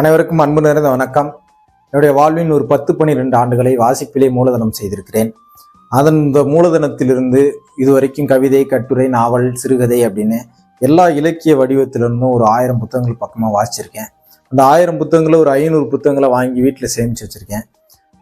அனைவருக்கும் அன்பு நிறைந்த வணக்கம். என்னுடைய வாழ்வின் ஒரு பத்து பன்னிரெண்டு ஆண்டுகளை வாசிப்பிலே மூலதனம் செய்திருக்கிறேன். அதன் இந்த மூலதனத்திலிருந்து இதுவரைக்கும் கவிதை கட்டுரை நாவல் சிறுகதை அப்படின்னு எல்லா இலக்கிய வடிவத்திலிருந்தும் ஒரு ஆயிரம் புத்தகங்கள் பக்கமாக வாசிச்சிருக்கேன். அந்த ஆயிரம் புத்தகங்களை ஒரு ஐநூறு புத்தகங்களை வாங்கி வீட்டில் சேமித்து வச்சுருக்கேன்.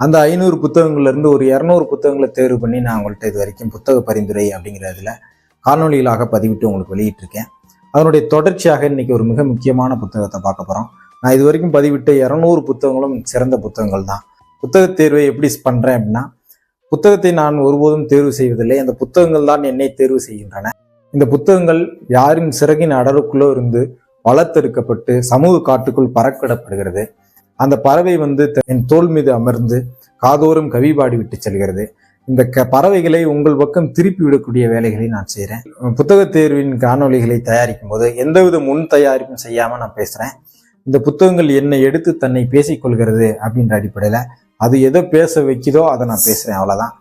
அந்த ஐநூறு புத்தகங்கள்லேருந்து ஒரு இரநூறு புத்தகங்களை தேர்வு பண்ணி நான் உங்கள்கிட்ட இது வரைக்கும் புத்தக பரிந்துரை அப்படிங்கிறதுல காணொளிகளாக பதிவிட்டு உங்களுக்கு வெளியிட்டிருக்கேன். அதனுடைய தொடர்ச்சியாக இன்றைக்கி ஒரு மிக முக்கியமான புத்தகத்தை பார்க்க போகிறோம் நான் இது வரைக்கும் பதிவிட்ட இரநூறு புத்தகங்களும் சிறந்த புத்தகங்கள் தான் புத்தகத் தேர்வை எப்படி பண்ணுறேன் அப்படின்னா புத்தகத்தை நான் ஒருபோதும் தேர்வு செய்வதில்லை. அந்த புத்தகங்கள் தான் என்னை தேர்வு செய்கின்றன. இந்த புத்தகங்கள் யாரின் சிறகின் அடருக்குள்ளோ இருந்து வளர்த்தெடுக்கப்பட்டு சமூக காட்டுக்குள் பறக்கிடப்படுகிறது அந்த பறவை வந்து என் தோல் மீது அமர்ந்து காதோறும் கவி பாடி விட்டு செல்கிறது. இந்த க பறவைகளை உங்கள் பக்கம் திருப்பி விடக்கூடிய வேலைகளை நான் செய்கிறேன் புத்தகத் தேர்வின் காணொளிகளை தயாரிக்கும் போது எந்தவித முன் தயாரிப்பும் செய்யாமல் நான் பேசுகிறேன் இந்த புத்தகங்கள் என்னை எடுத்து தன்னை பேசிக்கொள்கிறது அப்படின்ற அடிப்படையில் அது எதை பேச வைக்குதோ அதை நான் பேசுகிறேன் அவ்வளோதான்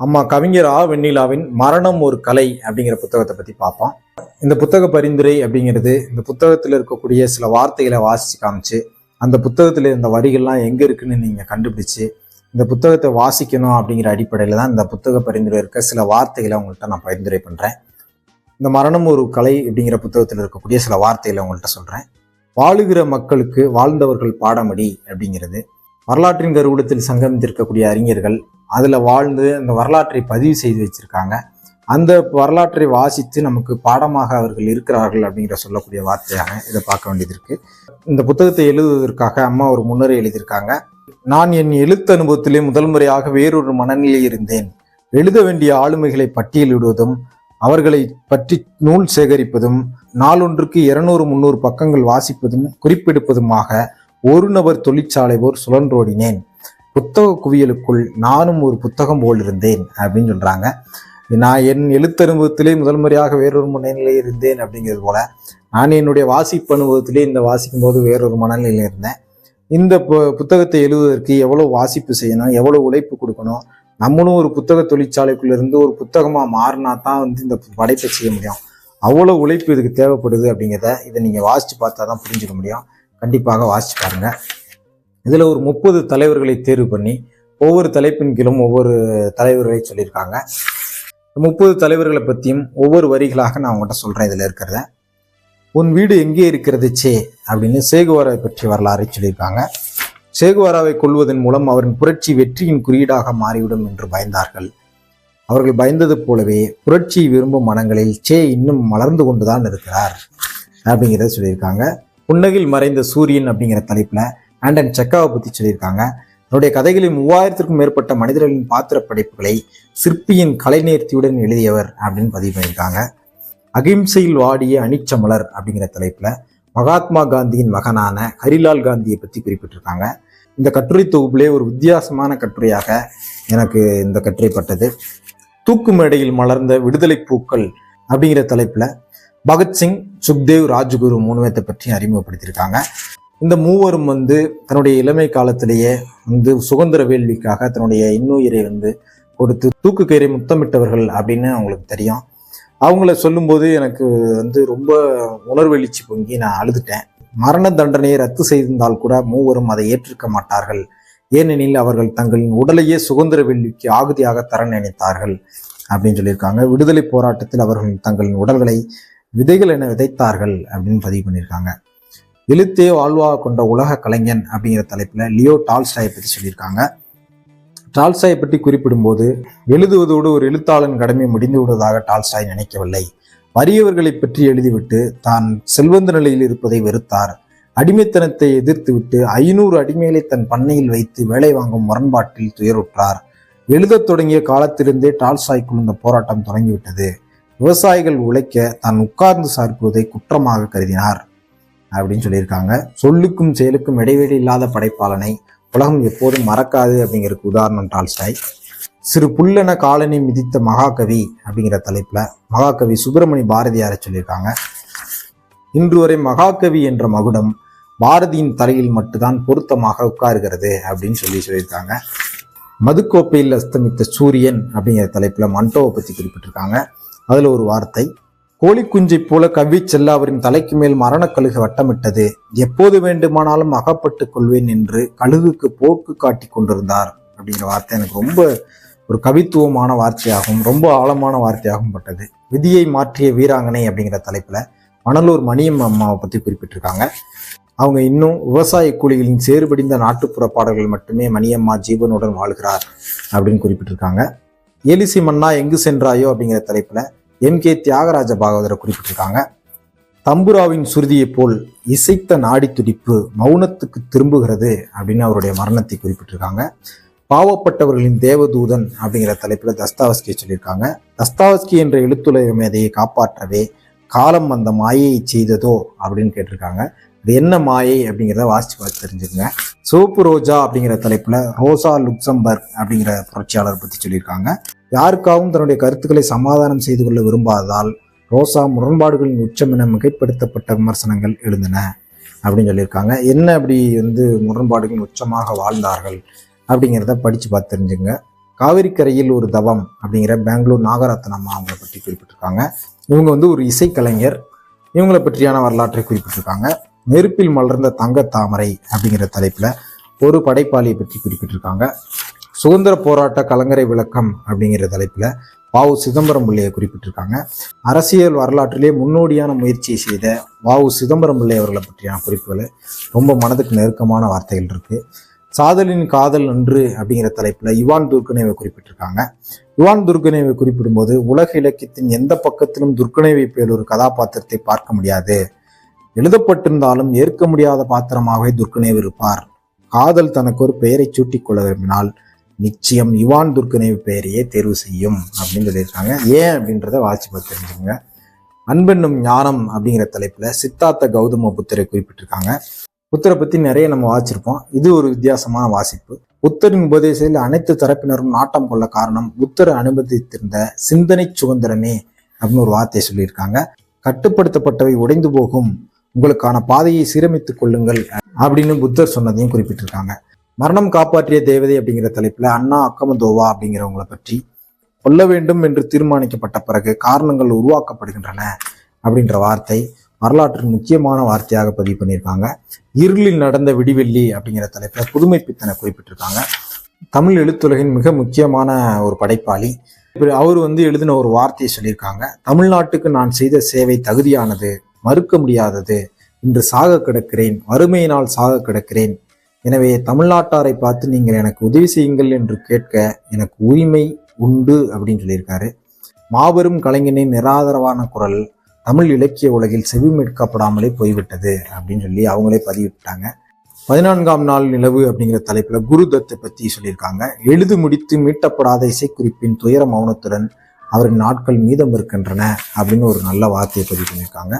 அம்மா கவிஞர் ஆ வெண்ணிலாவின் மரணம் ஒரு கலை அப்படிங்கிற புத்தகத்தை பற்றி பார்ப்போம். இந்த புத்தக பரிந்துரை அப்படிங்கிறது இந்த புத்தகத்தில் இருக்கக்கூடிய சில வார்த்தைகளை வாசித்து காமிச்சு அந்த புத்தகத்தில் இருந்த வரிகள்லாம் எங்கே இருக்குன்னு நீங்கள் கண்டுபிடிச்சு இந்த புத்தகத்தை வாசிக்கணும் அப்படிங்கிற அடிப்படையில் தான் இந்த புத்தக பரிந்துரை இருக்க சில வார்த்தைகளை உங்கள்கிட்ட நான் பரிந்துரை பண்ணுறேன் இந்த மரணம் ஒரு கலை அப்படிங்கிற புத்தகத்தில் இருக்கக்கூடிய சில வார்த்தைகளை உங்கள்கிட்ட சொல்கிறேன் வாழுகிற மக்களுக்கு வாழ்ந்தவர்கள் பாடமடி அப்படிங்கிறது. வரலாற்றின் கருவூலத்தில் சங்கமித்திருக்கக்கூடிய அறிஞர்கள் அதில் வாழ்ந்து அந்த வரலாற்றை பதிவு செய்து வச்சிருக்காங்க. அந்த வரலாற்றை வாசித்து நமக்கு பாடமாக அவர்கள் இருக்கிறார்கள் அப்படிங்கிற சொல்லக்கூடிய வார்த்தையாக இதை பார்க்க வேண்டியது இருக்குது இந்த புத்தகத்தை எழுதுவதற்காக அம்மா ஒரு முன்னுரை எழுதியிருக்காங்க. நான் என் எழுத்து அனுபவத்திலே முதல் முறையாக வேறொரு மனநிலையில் இருந்தேன். எழுத வேண்டிய ஆளுமைகளை பட்டியலிடுவதும் அவர்களை பற்றி நூல் சேகரிப்பதும் நாளொன்றுக்கு இருநூறு முந்நூறு பக்கங்கள் வாசிப்பதும் குறிப்பெடுப்பதுமாக ஒரு நபர் தொழிற்சாலை போர் சுழன்றோடினேன். புத்தக குவியலுக்குள் நானும் ஒரு புத்தகம் போல் இருந்தேன் அப்படின்னு சொல்றாங்க. நான் என் எழுத்தனுபவத்திலே முதல் முறையாக வேறொரு மனநிலையில் இருந்தேன் அப்படிங்கிறது போல நான் என்னுடைய வாசிப்பு அனுபவத்திலே இந்த வாசிக்கும் போது வேறொரு மனநிலையில் இருந்தேன். இந்த பு- புத்தகத்தை எழுதுவதற்கு எவ்வளவு வாசிப்பு செய்யணும் எவ்வளவு உழைப்பு கொடுக்கணும் நம்மளும் ஒரு புத்தக தொழிற்சாலைக்குள்ள இருந்து ஒரு புத்தகமா மாறினா தான் வந்து இந்த படைப்பை செய்ய முடியும். அவ்வளோ உழைப்பு இதுக்கு தேவைப்படுது அப்படிங்கிறத இதை நீங்கள் வாசித்து பார்த்தா தான் புரிஞ்சுக்க முடியும். கண்டிப்பாக வாசித்து பாருங்கள் இதில் ஒரு முப்பது தலைவர்களை தேர்வு பண்ணி ஒவ்வொரு தலைப்பின் கீழும் ஒவ்வொரு தலைவர்களை சொல்லியிருக்காங்க. முப்பது தலைவர்களை பற்றியும் ஒவ்வொரு வரிகளாக நான் உங்கள்கிட்ட சொல்கிறேன் இதில் இருக்கிறத. உன் வீடு எங்கே இருக்கிறது சே அப்படின்னு சேகுவாரை பற்றி வரலாறை சொல்லியிருக்காங்க. சேகுவாராவை கொள்வதன் மூலம் அவரின் புரட்சி வெற்றியின் குறியீடாக மாறிவிடும் என்று பயந்தார்கள். அவர்கள் பயந்தது போலவே புரட்சி விரும்பும் மனங்களில் சே இன்னும் மலர்ந்து கொண்டுதான் இருக்கிறார் அப்படிங்கிறத சொல்லியிருக்காங்க. புன்னகில் மறைந்த சூரியன் அப்படிங்கிற தலைப்பில் ஆண்டன் செக்காவை பற்றி சொல்லியிருக்காங்க. அவருடைய கதைகளில் மூவாயிரத்திற்கும் மேற்பட்ட மனிதர்களின் பாத்திர படைப்புகளை சிற்பியின் கலைநேர்த்தியுடன் எழுதியவர் அப்படின்னு பதிவு பண்ணியிருக்காங்க. அகிம்சையில் வாடிய அனிச்சமலர் அப்படிங்கிற தலைப்பில் மகாத்மா காந்தியின் மகனான ஹரிலால் காந்தியை பற்றி குறிப்பிட்டிருக்காங்க. இந்த கட்டுரை தொகுப்பிலே ஒரு வித்தியாசமான கட்டுரையாக எனக்கு இந்த கட்டுரைப்பட்டது தூக்கு மேடையில் மலர்ந்த விடுதலை பூக்கள் அப்படிங்கிற தலைப்பில் பகத்சிங் சுக்தேவ் ராஜ்குரு மூணு பேர்த்தை பற்றி அறிமுகப்படுத்தியிருக்காங்க. இந்த மூவரும் வந்து தன்னுடைய இளமை காலத்திலேயே வந்து சுதந்திர வேள்விக்காக தன்னுடைய இன்னுயிரை வந்து கொடுத்து தூக்கு கயிறை முத்தமிட்டவர்கள் அப்படின்னு அவங்களுக்கு தெரியும். அவங்கள சொல்லும்போது எனக்கு வந்து ரொம்ப உணர்வெழுச்சி பொங்கி நான் அழுதுட்டேன். மரண தண்டனையை ரத்து செய்திருந்தால் கூட மூவரும் அதை ஏற்றிருக்க மாட்டார்கள். ஏனெனில் அவர்கள் தங்களின் உடலையே சுதந்திர வெள்ளிக்கு ஆகுதியாக தர நினைத்தார்கள் அப்படின்னு சொல்லியிருக்காங்க. விடுதலை போராட்டத்தில் அவர்கள் தங்களின் உடல்களை விதைகள் என விதைத்தார்கள் அப்படின்னு பதிவு பண்ணியிருக்காங்க. எழுத்தே வாழ்வாக கொண்ட உலக கலைஞன் அப்படிங்கிற தலைப்பில் லியோ டால்ஸ்டாயை பற்றி சொல்லியிருக்காங்க. டால்ஸ்டாயை பற்றி குறிப்பிடும்போது எழுதுவதோடு ஒரு எழுத்தாளன் கடமை முடிந்து விடுவதாக டால்ஸ்டாய் நினைக்கவில்லை. வறியவர்களை பற்றி எழுதிவிட்டு தான் செல்வந்த நிலையில் இருப்பதை வெறுத்தார். அடிமைத்தனத்தை எதிர்த்துவிட்டு ஐநூறு அடிமைகளை தன் பண்ணையில் வைத்து வேலை வாங்கும் முரண்பாட்டில் துயருற்றார். எழுதத் தொடங்கிய காலத்திலிருந்தே டால்ஸ்டாய்க்குள் இந்த போராட்டம் தொடங்கிவிட்டது. விவசாயிகள் உழைக்க தான் உட்கார்ந்து சார்புவதை குற்றமாக கருதினார். அப்படின்னு சொல்லியிருக்காங்க. சொல்லுக்கும் செயலுக்கும் இடைவெளி இல்லாத படைப்பாளனை உலகம் எப்போதும் மறக்காது அப்படிங்கிறதுக்கு உதாரணம் டால்ஸ்டாய். சிறு புல்லென காலனி மிதித்த மகாகவி அப்படிங்கிற தலைப்பில் மகாகவி சுப்பிரமணி பாரதியாரை சொல்லியிருக்காங்க. இன்று வரை மகாகவி என்ற மகுடம் பாரதியின் தலையில் மட்டும்தான் பொருத்தமாக உட்காருகிறது அப்படின்னு சொல்லி சொல்லியிருக்காங்க. மதுக்கோப்பையில் அஸ்தமித்த சூரியன் அப்படிங்கிற தலைப்பில் மண்டோவை பற்றி குறிப்பிட்டிருக்காங்க. அதில் ஒரு வார்த்தை கோழி போல கவ்விச் செல்ல அவரின் தலைக்கு மேல் மரணக்கழுகு வட்டமிட்டது. எப்போது வேண்டுமானாலும் அகப்பட்டுக் கொள்வேன் என்று கழுகுக்கு போக்கு காட்டி கொண்டிருந்தார் அப்படிங்கிற வார்த்தை எனக்கு ரொம்ப ஒரு கவித்துவமான வார்த்தையாகவும் ரொம்ப ஆழமான வார்த்தையாகவும் பட்டது. விதியை மாற்றிய வீராங்கனை அப்படிங்கிற தலைப்பில் மணலூர் மணியம் அம்மாவை பற்றி குறிப்பிட்டிருக்காங்க. அவங்க இன்னும் விவசாய கூலிகளின் சேறுபடிந்த நாட்டுப்புற பாடல்கள் மட்டுமே மணியம்மா ஜீவனுடன் வாழ்கிறார் அப்படின்னு குறிப்பிட்டிருக்காங்க. ஏலிசி மன்னா எங்கு சென்றாயோ அப்படிங்கிற தலைப்பில் எம் கே தியாகராஜ பாகவதரை குறிப்பிட்டிருக்காங்க. தம்புராவின் சுருதியைப் போல் இசைத்த நாடி துடிப்பு மௌனத்துக்கு திரும்புகிறது அப்படின்னு அவருடைய மரணத்தை குறிப்பிட்டிருக்காங்க. பாவப்பட்டவர்களின் தேவதூதன் அப்படிங்கிற தலைப்பில் தஸ்தாவஸ்கியை சொல்லியிருக்காங்க. தஸ்தாவஸ்கி என்ற எழுத்துலக மேதையை காப்பாற்றவே காலம் அந்த மாயையை செய்ததோ அப்படின்னு கேட்டிருக்காங்க. அது என்ன மாயை அப்படிங்கிறத வாசிச்சு பார்த்து தெரிஞ்சுக்கங்க. சோப்பு ரோஜா அப்படிங்கிற தலைப்புல ரோசா லுக்சம்பர்க் அப்படிங்கிற புரட்சியாளர் பத்தி சொல்லியிருக்காங்க. யாருக்காகவும் தன்னுடைய கருத்துக்களை சமாதானம் செய்து கொள்ள விரும்பாததால் ரோசா முரண்பாடுகளின் உச்சம் என மிகைப்படுத்தப்பட்ட விமர்சனங்கள் எழுந்தன அப்படின்னு சொல்லியிருக்காங்க. என்ன அப்படி வந்து முரண்பாடுகளின் உச்சமாக வாழ்ந்தார்கள் அப்படிங்கிறத படித்து பார்த்து தெரிஞ்சுங்க காவிரிக்கரையில் ஒரு தவம் அப்படிங்கிற பெங்களூர் நாகரத்னம்மா அவங்கள பற்றி குறிப்பிட்டிருக்காங்க. இவங்க வந்து ஒரு இசைக்கலைஞர். இவங்களை பற்றியான வரலாற்றை குறிப்பிட்டிருக்காங்க. நெருப்பில் மலர்ந்த தங்க தாமரை அப்படிங்கிற தலைப்பில் ஒரு படைப்பாளியை பற்றி குறிப்பிட்டிருக்காங்க. சுதந்திர போராட்ட கலங்கரை விளக்கம் அப்படிங்கிற தலைப்பில் வாவு சிதம்பரம் பிள்ளையை குறிப்பிட்டிருக்காங்க. அரசியல் வரலாற்றிலே முன்னோடியான முயற்சியை செய்த வாவு சிதம்பரம் பிள்ளை அவர்களை பற்றியான குறிப்புகள் ரொம்ப மனதுக்கு நெருக்கமான வார்த்தைகள் இருக்குது சாதலின் காதல் அன்று அப்படிங்கிற தலைப்பில் யுவான் துர்கனேவை குறிப்பிட்டிருக்காங்க. யுவான் துர்கனேவை குறிப்பிடும்போது உலக இலக்கியத்தின் எந்த பக்கத்திலும் துர்கனேவை போல் ஒரு கதாபாத்திரத்தை பார்க்க முடியாது. எழுதப்பட்டிருந்தாலும் ஏற்க முடியாத பாத்திரமாகவே துர்கனேவ் இருப்பார். காதல் தனக்கு ஒரு பெயரை சூட்டிக் கொள்ள விரும்பினால் நிச்சயம் யுவான் துர்கனேவ் பெயரையே தேர்வு செய்யும் அப்படின்னு சொல்லியிருக்காங்க. ஏன் அப்படின்றத வாசி பார்த்து தெரிஞ்சுங்க அன்பென்னும் ஞானம் அப்படிங்கிற தலைப்புல சித்தார்த்த கௌதம புத்தரை குறிப்பிட்டிருக்காங்க. புத்தரை பத்தி நிறைய நம்ம வாசிச்சிருப்போம். இது ஒரு வித்தியாசமான வாசிப்பு. புத்தரின் உபதேசத்தில் அனைத்து தரப்பினரும் நாட்டம் கொள்ள காரணம் புத்தர் அனுமதித்திருந்த சிந்தனை சுதந்திரமே அப்படின்னு ஒரு வார்த்தையை சொல்லியிருக்காங்க. கட்டுப்படுத்தப்பட்டவை உடைந்து போகும் உங்களுக்கான பாதையை சீரமைத்துக் கொள்ளுங்கள் அப்படின்னு புத்தர் சொன்னதையும் குறிப்பிட்டிருக்காங்க. மரணம் காப்பாற்றிய தேவதை அப்படிங்கிற தலைப்புல அண்ணா அக்கமதோவா அப்படிங்கிறவங்களை பற்றி கொல்ல வேண்டும் என்று தீர்மானிக்கப்பட்ட பிறகு காரணங்கள் உருவாக்கப்படுகின்றன அப்படின்ற வார்த்தை வரலாற்றின் முக்கியமான வார்த்தையாக பதிவு பண்ணியிருக்காங்க. இருளில் நடந்த விடிவெள்ளி அப்படிங்கிற தலைப்புல புதுமை பித்தனை குறிப்பிட்டிருக்காங்க. தமிழ் எழுத்துலகின் மிக முக்கியமான ஒரு படைப்பாளி. அவர் வந்து எழுதின ஒரு வார்த்தையை சொல்லியிருக்காங்க. தமிழ்நாட்டுக்கு நான் செய்த சேவை தகுதியானது மறுக்க முடியாதது. இன்று சாக கிடக்கிறேன். வறுமையினால் சாக கிடக்கிறேன். எனவே தமிழ்நாட்டாரை பார்த்து நீங்கள் எனக்கு உதவி செய்யுங்கள் என்று கேட்க எனக்கு உரிமை உண்டு அப்படின்னு சொல்லியிருக்காரு. மாபெரும் கலைஞனின் நிராதரவான குரல் தமிழ் இலக்கிய உலகில் செவிமேற்கப்படாமலே போய்விட்டது அப்படின்னு சொல்லி அவங்களே பதிவிட்டாங்க. பதினான்காம் நாள் நிலவு அப்படிங்கிற தலைப்பில் குரு தத்தை பற்றி சொல்லியிருக்காங்க. எழுது முடித்து மீட்டப்படாத இசைக்குறிப்பின் துயர மௌனத்துடன் அவரின் நாட்கள் மீதம் இருக்கின்றன அப்படின்னு ஒரு நல்ல வார்த்தையை பதிவு பண்ணியிருக்காங்க.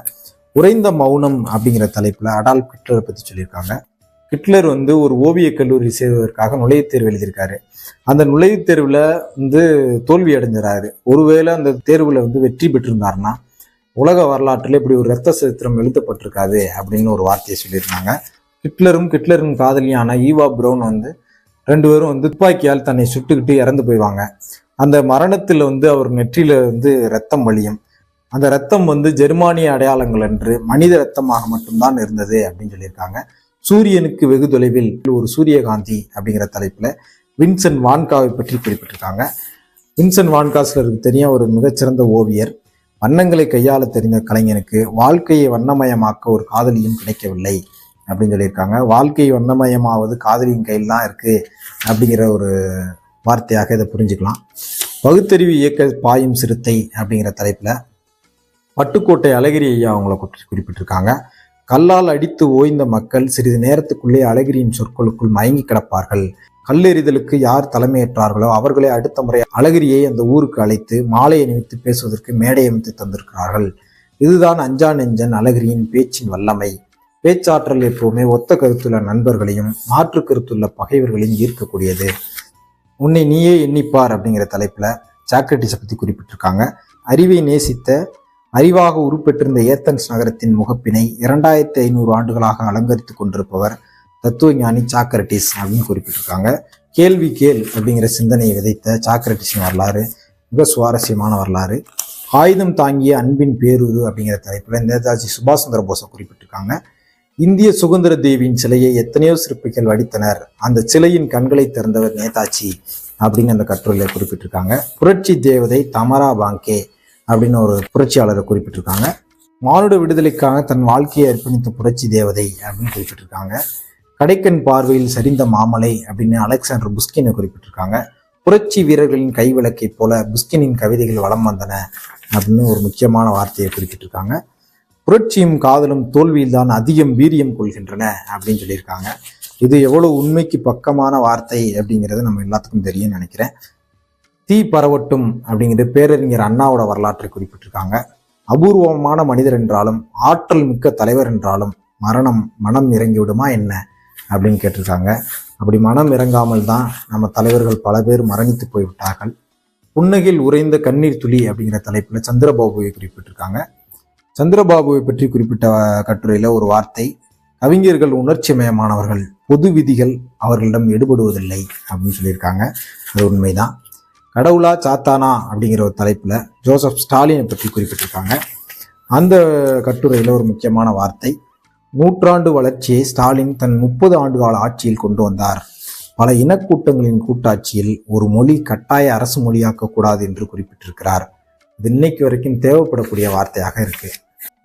உறைந்த மௌனம் அப்படிங்கிற தலைப்புல அடால் ஹிட்லரை பத்தி சொல்லியிருக்காங்க. ஹிட்லர் வந்து ஒரு ஓவியக் கல்லூரி சேர்வதற்காக நுழைவுத் தேர்வு எழுதியிருக்காரு. அந்த நுழைவுத் தேர்வில் வந்து தோல்வி அடைஞ்சிடாரு ஒருவேளை அந்த தேர்வில் வந்து வெற்றி பெற்றிருந்தாருன்னா உலக வரலாற்றில் இப்படி ஒரு ரத்த சரித்திரம் எழுதப்பட்டிருக்காது அப்படின்னு ஒரு வார்த்தையை சொல்லியிருந்தாங்க. ஹிட்லரும் ஹிட்லரின் காதலியான ஈவா ப்ரௌன் வந்து ரெண்டு பேரும் வந்து துப்பாக்கியால் தன்னை சுட்டுக்கிட்டு இறந்து போய்வாங்க அந்த மரணத்தில் வந்து அவர் நெற்றியில வந்து ரத்தம் வழியும். அந்த ரத்தம் வந்து ஜெர்மானிய அடையாளங்கள் என்று மனித ரத்தமாக மட்டும்தான் இருந்தது அப்படின்னு சொல்லியிருக்காங்க. சூரியனுக்கு வெகு தொலைவில் ஒரு சூரியகாந்தி அப்படிங்கிற தலைப்பில் வின்சென்ட் வான்காவை பற்றி குறிப்பிட்டிருக்காங்க. வின்சென்ட் வான்காஸ்லருக்கு தெரியும் ஒரு மிகச்சிறந்த ஓவியர். வண்ணங்களை கையாள தெரிந்த கலைஞனுக்கு வாழ்க்கையை வண்ணமயமாக்க ஒரு காதலியும் கிடைக்கவில்லை அப்படின்னு சொல்லியிருக்காங்க. வாழ்க்கை வண்ணமயமாவது காதலியின் கையில் தான் இருக்குது அப்படிங்கிற ஒரு வார்த்தையாக இதை புரிஞ்சுக்கலாம். பகுத்தறிவு இயக்க பாயும் சிறுத்தை அப்படிங்கிற தலைப்பில் பட்டுக்கோட்டை அழகிரி ஐயா அவங்கள குறிப்பிட்டிருக்காங்க. கல்லால் அடித்து ஓய்ந்த மக்கள் சிறிது நேரத்துக்குள்ளே அழகிரியின் சொற்களுக்குள் மயங்கி கிடப்பார்கள். கல்லெறிதலுக்கு யார் தலைமையேற்றார்களோ அவர்களே அடுத்த முறை அழகிரியை அந்த ஊருக்கு அழைத்து மாலை அணிவித்து பேசுவதற்கு மேடை அமைத்து தந்திருக்கிறார்கள். இதுதான் அஞ்சா நெஞ்சன் அழகிரியின் பேச்சின் வல்லமை. பேச்சாற்றல் எப்பவுமே ஒத்த கருத்துள்ள நண்பர்களையும் மாற்று கருத்துள்ள பகைவர்களையும் ஈர்க்கக்கூடியது. உன்னை நீயே எண்ணிப்பார் அப்படிங்கிற தலைப்பில் சாக்ரட்டிஸை பற்றி குறிப்பிட்டிருக்காங்க. அறிவை நேசித்த அறிவாக உருப்பெற்றிருந்த ஏத்தன்ஸ் நகரத்தின் முகப்பினை இரண்டாயிரத்தி ஐநூறு ஆண்டுகளாக அலங்கரித்துக் கொண்டிருப்பவர் தத்துவஞானி சாக்ரட்டிஸ் அப்படின்னு குறிப்பிட்டிருக்காங்க. கேள்வி கேள் அப்படிங்கிற சிந்தனையை விதைத்த சாக்ரட்டிஸின் வரலாறு மிக சுவாரஸ்யமான வரலாறு. ஆயுதம் தாங்கிய அன்பின் பேருரு அப்படிங்கிற தலைப்பில் நேதாஜி சுபாஷ் சந்திர போஸை குறிப்பிட்டிருக்காங்க. இந்திய சுதந்திர தேவியின் சிலையை எத்தனையோ சிற்பிகள் வடித்தனர். அந்த சிலையின் கண்களை திறந்தவர் நேதாஜி அப்படின்னு அந்த கட்டுரையில் குறிப்பிட்டிருக்காங்க. புரட்சி தேவதை தமரா பாங்கே அப்படின்னு ஒரு புரட்சியாளரை குறிப்பிட்டிருக்காங்க. மானுட விடுதலைக்காக தன் வாழ்க்கையை அர்ப்பணித்த புரட்சி தேவதை அப்படின்னு குறிப்பிட்டிருக்காங்க. கடைக்கண் பார்வையில் சரிந்த மாமலை அப்படின்னு அலெக்சாண்டர் புஸ்கினை குறிப்பிட்டிருக்காங்க. புரட்சி வீரர்களின் கைவிளக்கை போல புஸ்கினின் கவிதைகள் வளம் வந்தன அப்படின்னு ஒரு முக்கியமான வார்த்தையை குறிப்பிட்டிருக்காங்க. புரட்சியும் காதலும் தோல்வியில்தான் அதிகம் வீரியம் கொள்கின்றன அப்படின்னு சொல்லியிருக்காங்க. இது எவ்வளவு உண்மைக்கு பக்கமான வார்த்தை அப்படிங்கிறது நம்ம எல்லாத்துக்கும் தெரியும்னு நினைக்கிறேன். தீ பரவட்டும் அப்படிங்கிறது பேரறிஞர் அண்ணாவோட வரலாற்றை குறிப்பிட்டிருக்காங்க. அபூர்வமான மனிதர் என்றாலும் ஆற்றல் மிக்க தலைவர் என்றாலும் மரணம் மனம் இறங்கி விடுமா என்ன அப்படின்னு கேட்டிருக்காங்க. அப்படி மனம் இறங்காமல் தான் நம்ம தலைவர்கள் பல பேர் மரணித்து போய்விட்டார்கள். புன்னகில் உறைந்த கண்ணீர் துளி அப்படிங்கிற தலைப்பில் சந்திரபாபுவை குறிப்பிட்டிருக்காங்க. சந்திரபாபுவை பற்றி குறிப்பிட்ட கட்டுரையில் ஒரு வார்த்தை கவிஞர்கள் உணர்ச்சிமயமானவர்கள் பொது விதிகள் அவர்களிடம் எடுபடுவதில்லை அப்படின்னு சொல்லியிருக்காங்க. அது உண்மைதான். கடவுளா சாத்தானா அப்படிங்கிற ஒரு தலைப்பில் ஜோசப் ஸ்டாலினை பற்றி குறிப்பிட்டிருக்காங்க. அந்த கட்டுரையில் ஒரு முக்கியமான வார்த்தை நூற்றாண்டு வளர்ச்சியை ஸ்டாலின் தன் முப்பது ஆண்டுகால ஆட்சியில் கொண்டு வந்தார். பல இனக்கூட்டங்களின் கூட்டாட்சியில் ஒரு மொழி கட்டாய அரசு மொழியாக்கக்கூடாது என்று குறிப்பிட்டிருக்கிறார். இது இன்னைக்கு வரைக்கும் தேவைப்படக்கூடிய வார்த்தையாக இருக்கு.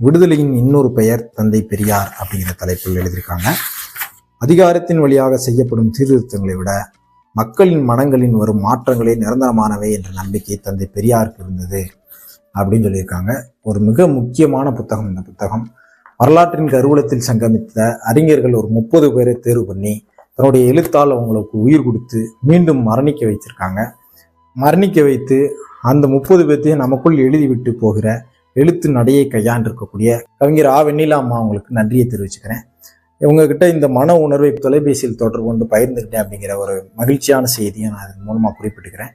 விடுதலையின் இன்னொரு பெயர் தந்தை பெரியார் அப்படிங்கிற தலைப்பில் எழுதியிருக்காங்க. அதிகாரத்தின் வழியாக செய்யப்படும் சீர்திருத்தங்களை விட மக்களின் மனங்களின் வரும் மாற்றங்களே நிரந்தரமானவை என்ற நம்பிக்கை தந்தை பெரியாருக்கு இருந்தது அப்படின்னு சொல்லியிருக்காங்க. ஒரு மிக முக்கியமான புத்தகம் இந்த புத்தகம். வரலாற்றின் கருவூலத்தில் சங்கமித்த அறிஞர்கள் ஒரு முப்பது பேரை தேர்வு பண்ணி தன்னுடைய எழுத்தால் அவங்களுக்கு உயிர் கொடுத்து மீண்டும் மரணிக்க வைத்திருக்காங்க. மரணிக்க வைத்து அந்த முப்பது பேர்த்தையும் நமக்குள் எழுதிவிட்டு போகிற எழுத்து நடையை கையாண்டிருக்கக்கூடிய கவிஞர் ஆ. வெண்ணிலா அம்மா அவங்களுக்கு நன்றியை தெரிவிச்சுக்கிறேன். இவங்கக்கிட்ட இந்த மன உணர்வை தொலைபேசியில் தொடர்பு கொண்டு பகிர்ந்துக்கிட்டேன் அப்படிங்கிற ஒரு மகிழ்ச்சியான செய்தியை நான் இதன் மூலமாக குறிப்பிட்டுக்கிறேன்.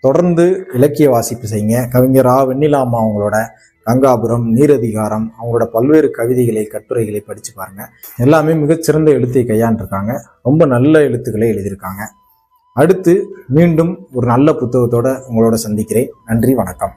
தொடர்ந்து இலக்கிய வாசிப்பு செய்யுங்க. கவிஞர் ஆ. வெண்ணிலாமா அம்மா அவங்களோட கங்காபுரம் நீரதிகாரம் அவங்களோட பல்வேறு கவிதைகளை கட்டுரைகளை படித்து பாருங்க. எல்லாமே மிகச்சிறந்த எழுத்தை கையாண்டிருக்காங்க. ரொம்ப நல்ல எழுத்துக்களை எழுதியிருக்காங்க. அடுத்து மீண்டும் ஒரு நல்ல புத்தகத்தோட உங்களோட சந்திக்கிறேன். நன்றி வணக்கம்.